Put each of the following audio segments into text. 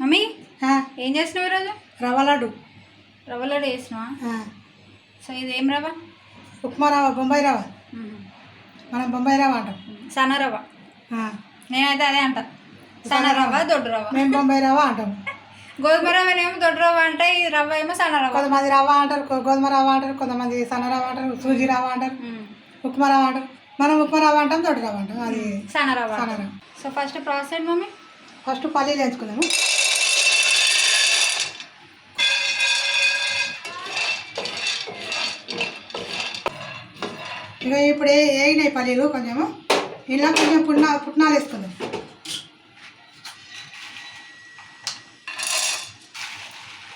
Mummy ఏం చేసినావు ఈరోజు? రవ్వ లడ్డు. రవ్వ లడ్డు చేసినావా? సో ఇది ఏం రవ్వ? ఉప్మా రవ్వ బొంబాయి రవ్వ. మనం బొంబాయి రవ్వ అంటాం. సన్న రవ్వ. నేనైతే అదే అంట. సన్న రవ్వ దొడ్డు రవ్వ. మేము బొంబాయి రవ్వ అంటాం. గోధుమ రవ్వనేమో దొడ్డు రవ్వ అంటే ఈ రవ్వ ఏమో సన్న రవ్వ. కొంతమంది రవ్వ అంటారు గోధుమ రవ్వ అంటారు కొంతమంది సన్న రవ్వ అంటారు సూజీ రవ్వ అంటారు. ఉప్మా రవ్వ అంటారు. మనం ఉప్మా రవ్వ అంటాం దొడ్డు రవ్వ అంటాం. అది సన్న రవ్వ సన్న రవ్వ. So first process mummy? First పల్లీలు వేసుకుందాము ఇక ఇప్పుడు ఏ వేగినాయి పల్లీలు కొంచెము. ఇలా కొంచెం పుట్నా పుట్నాలు వేసుకుందాం.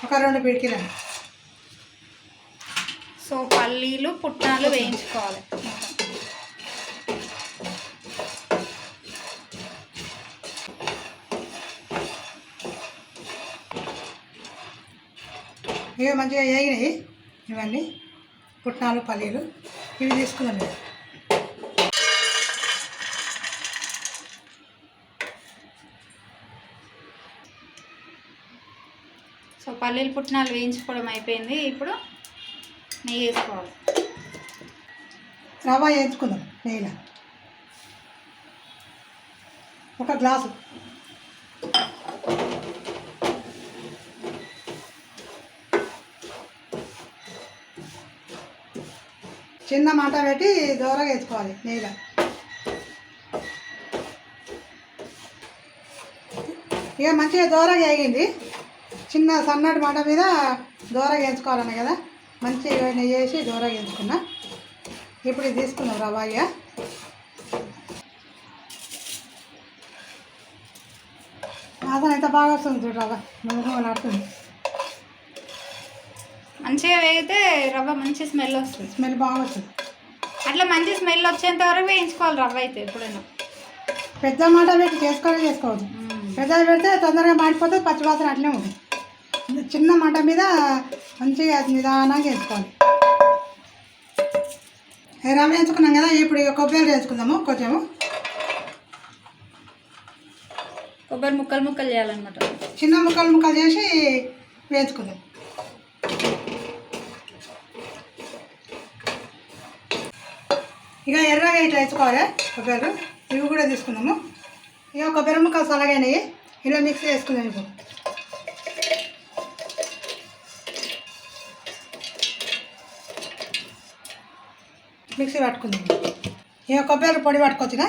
ఒక రెండు పిడికిలు. సో పల్లీలు పుట్నాలు వేయించుకోవాలి. ఇవి మంచిగా వేగినాయి ఇవన్నీ. పుట్నాలు పల్లీలు ఇవి తీసుకుందాం ఇక. సో పల్లీలు పుట్నాలు వేయించుకోవడం అయిపోయింది. ఇప్పుడు నెయ్యి వేసుకోవాలి. రవ్వ వేయించుకుందాం నెయ్యిలో. ఒక గ్లాసు. చిన్న మంట పెట్టి దూరగా వేసుకోవాలి నెయ్యిలో ఇక మంచిగా దూరగా వేగింది. చిన్న సన్నటి మంట మీద దూరగా వేయించుకోవాలన్న కదా మంచిగా నెయ్యి వేసి దూరగా వేయించుకున్నా. ఇప్పుడు తీసుకున్నాం తీసుకుందాం రవ్వ ఇక వాసన ఎంత బాగా వస్తుంది చూడు రవ్వ నువ్వు నడుతుంది. మంచిగా వేగితే రవ్వ మంచి స్మెల్ వస్తుంది. స్మెల్ బాగా వస్తుంది. అట్లా మంచి స్మెల్ వచ్చేంత వరకు వేయించుకోవాలి రవ్వ అయితే ఎప్పుడైనా. పెద్ద మాట పెట్టి చేసుకోవాలి చేసుకోవద్దు. పెద్దది పెడితే తొందరగా మాడిపోతే పచ్చి వాసన అట్లే ఉంటుంది. చిన్న మంట మీద మంచిగా నిదానంగా వేసుకోవాలి. రవ్వ వేసుకున్నాం కదా ఇప్పుడు కొబ్బరి వేసుకుందాము కొంచెము. కొబ్బరి ముక్కలు ముక్కలు చేయాలన్నమాట. చిన్న ముక్కలు ముక్కలు చేసి వేయించుకుందాం. ఇక ఎర్రగా ఇట్లా వేసుకోవాలి. కొబ్బరి ఇవి కూడా తీసుకుందాము. ఇక కొబ్బరి ముక్కలు సొలగైనవి ఇలా మిక్స్ చేసుకుందాం ఇప్పుడు. మిక్సీ పట్టుకుందాం. ఇక కొబ్బరి పొడి పట్టుకోవచ్చుగా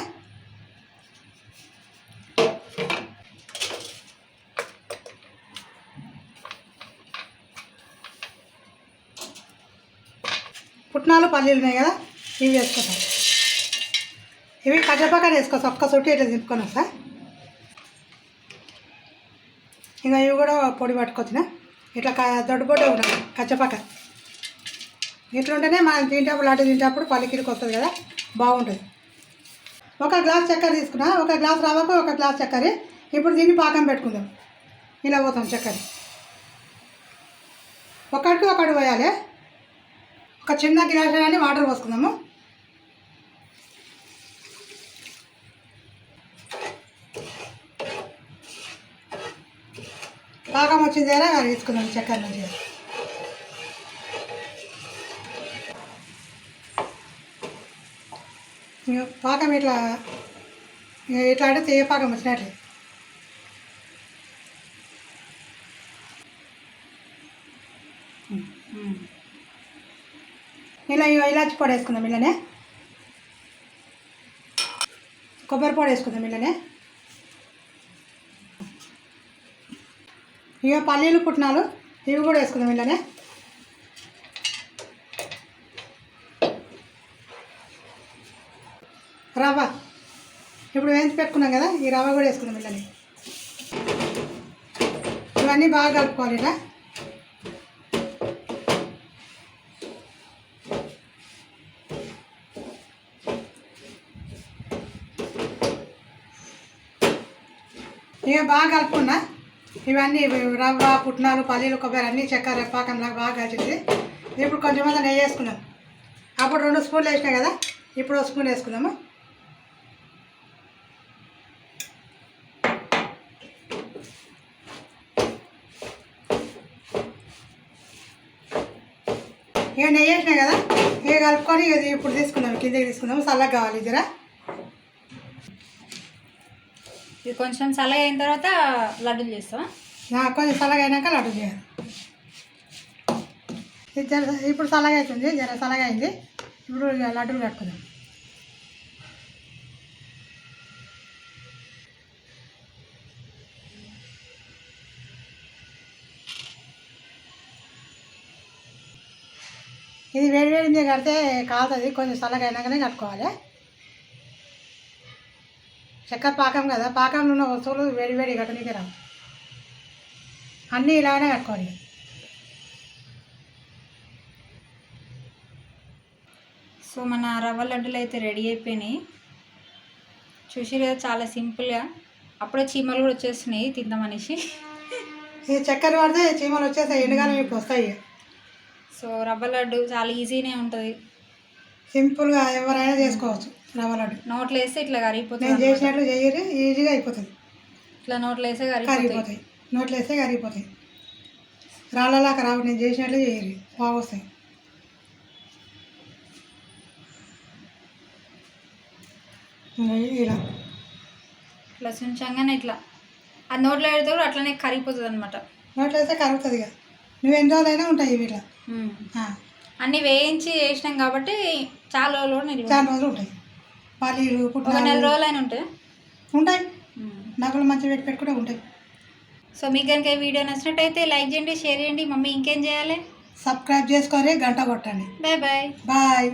పుట్నాలు పల్లీలు ఉన్నాయి కదా? ఇవి వేసుకుంటాం. ఇవి కచ్చపక్కన వేసుకోవచ్చు ఒక్క చుట్టూ ఇట్లా దింపుకొని వస్తా ఇంకా ఇవి కూడా పొడి పట్టుకొచ్చిన. ఇట్లా క దొడ్డు పొడి ఉండాలి కచ్చపక్క ఇట్లా ఉంటేనే మనం తింటప్పుడు అటు తింటప్పుడు పల్లికిడికి వస్తుంది కదా బాగుంటుంది. ఒక గ్లాస్ చక్కెర తీసుకున్నా ఒక గ్లాస్ రవ్వకు ఒక గ్లాస్ చక్కెర. ఇప్పుడు దీన్ని పాకం పెట్టుకుందాం. ఇలా పోతాం చక్కెర. ఒకటికి ఒకటి పోయాలి. ఒక చిన్న గ్లాస్ కానీ వాటర్ పోసుకుందాము. పాకం వచ్చింది కదా తీసుకుందాం చక్కెర నుంచి పాకం ఇట్లా ఇక ఇట్లా అంటే తీయ పాకం వచ్చినట్లే. ఇలా ఇలాచి పొడి వేసుకుందాం ఇలానే. కొబ్బరి పొడి వేసుకుందాం ఇలానే. ఇక పల్లీలు పుట్టినాలు ఇవి కూడా వేసుకుందాం ఇలానే రవ్వ. ఇప్పుడు వేయించి పెట్టుకున్నాం కదా ఈ రవ్వ కూడా వేసుకుందాం ఇలానే ఇవన్నీ బాగా కలుపుకోవాలి ఇలా ఇక బాగా కలుపుకున్నా. ఇవన్నీ రవ్వ పుట్నాలు పల్లీలు కొబ్బరి అన్నీ పాకం నాకు బాగా కాచింది ఇప్పుడు కొంచెం మంది నెయ్యి వేసుకున్నాం అప్పుడు రెండు స్పూన్లు వేసినాయి కదా? ఇప్పుడు ఒక స్పూన్ వేసుకున్నాము ఇక నెయ్యి వేసినాయి కదా? ఇక కలుపుకొని ఇప్పుడు తీసుకుందాం కిందకి తీసుకుందాము చల్లగా కావాలి జరా. ఇది కొంచెం చల్లగా అయిన తర్వాత లడ్డూలు చేస్తావా? నాకు కొంచెం చల్లగా అయినాక లడ్డు చేయాలి. ఇది జర ఇప్పుడు చల్లగా అవుతుంది జర చల్లగా అయింది. ఇప్పుడు లడ్డూలు కట్టుకుందాం. ఇది వేడి వేడి మీద కడితే కాలుతుంది కొంచెం చల్లగా అయినాకనే కట్టుకోవాలి. చక్కెర పాకం కదా పాకంలో ఉన్న వస్తువులు వేడి వేడి కట్టనీకి రావు. అన్నీ ఇలానే కట్టుకోవాలి. సో మన రవ్వ లడ్డూలు అయితే రెడీ అయిపోయినాయి. చూసి కదా చాలా సింపుల్గా. అప్పుడే చీమలు కూడా వచ్చేస్తున్నాయి తిందామనేసి. ఈ చక్కెర పడితే చీమలు వచ్చేస్తాయి ఎండకాలం ఇప్పుడు వస్తాయి. సో రవ్వ లడ్డు చాలా ఈజీనే ఉంటుంది. సింపుల్గా ఎవరైనా చేసుకోవచ్చు. రవ్వ లడ్డు నోట్లో వేస్తే ఇట్లా నేను కరిగిపోతుంది చేసినట్లు చేయరు ఈజీగా అయిపోతుంది. ఇట్లా నోట్లో వేస్తే కరిగిపోతాయి. నోట్లు వేస్తే కరిగిపోతాయి. రాళ్ళలాగా రావు నేను చేసినట్లు చేయరు. బాగా వస్తాయి. ఇంకా ఇలా. ఇట్లా సుంచంగానే ఇట్లా. అది నోట్లో పెడితే కూడా అట్లనే కరిగిపోతుంది అనమాట నోట్లు వేస్తే కరుగుతుంది ఇక. నువ్వు ఎన్ని రోజులైనా ఉంటాయి ఇవి ఇట్లా. ఆ, అన్నీ వేయించి చేసినాం కాబట్టి చాలా రోజులు చాలా రోజులు ఉంటాయి. పల్లీలు ఒక నెల రోజులు అయినా ఉంటాయి. ఉంటాయి నగలు మంచిగా పెట్టి పెట్టుకుంటే ఉంటాయి. సో మీకు కనుక ఈ వీడియో నచ్చినట్టయితే లైక్ చేయండి షేర్ చేయండి. మమ్మీ ఇంకేం చేయాలి? సబ్స్క్రైబ్ చేసుకొని గంట కొట్టండి. Bye bye. బాయ్.